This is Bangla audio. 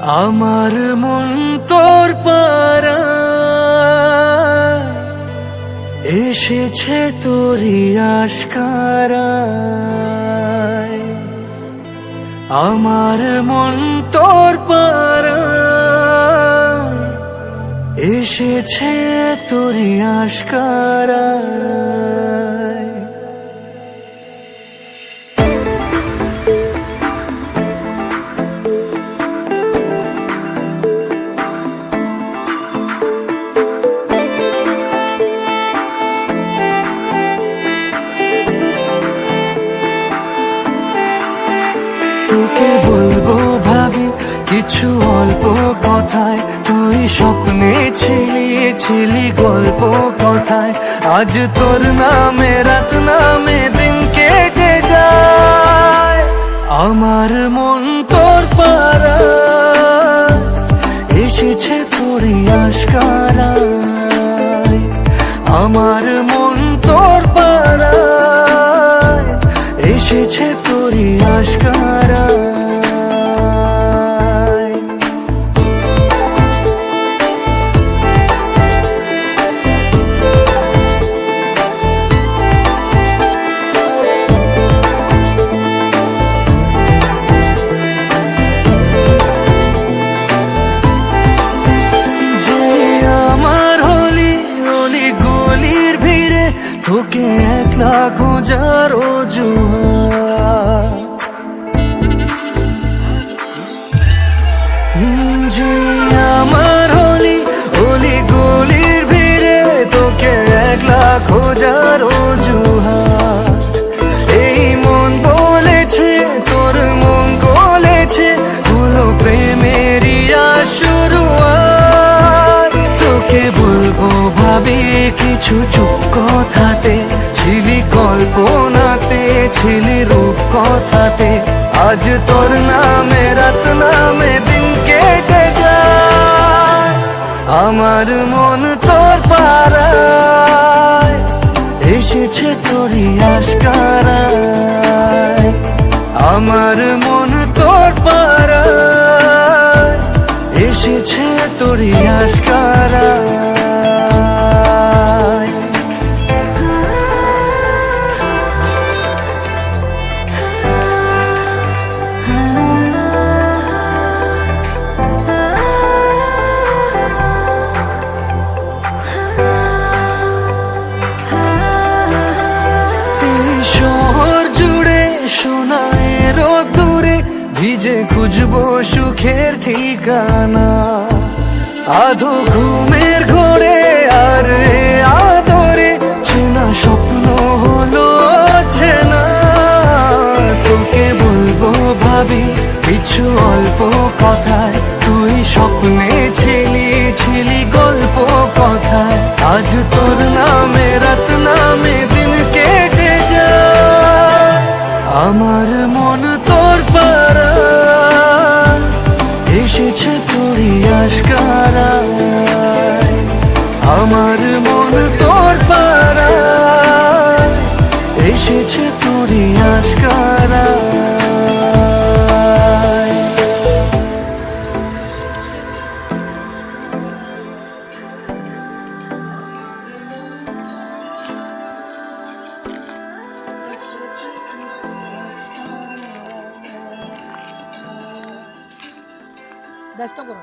আমার মন তোর পারা এসেছে তোরই আশকারায়। আমার মন তোর পারা এসেছে তোরই আশকারায়। কিছু অল্প কথায় তুই স্বপ্নে ছিলি ছিলি গল্প কথায়। আজ তোর নামে, রাত নামে দিন কেটে যায়। আমার মন তোর পারা খোঁজার অজুহাত? হুম, যে আমার হলি হলি গলির ভিড়ে তোকে খোঁজার অজুহাত। এই মন বলেছে তোর মন প্রেমেরই শুরুয়াত। তোকে বলব ভাবি কিছু চুপ কথাতে কথাতে, আজ তোর নামে, রাত নামে দিন কেটে যায়। আমার মন তোর পাড়ায়, এসেছে তোরই আশকারায়। আমার মন তোর পাড়ায়। শহর জুড়ে সোনায় দূরে ভিজে খুঁজবো সুখের ঠিকানা। আধো ঘুমের ঘোরে, আর আদরে চেনা স্বপ্ন হলো তোকে বলব ভাবি, কিছু অল্প কথায় তুই স্বপ্নে ছিলি ছিলি গল্প কথায়। আজ তোর নামে ব্যস্ত করো।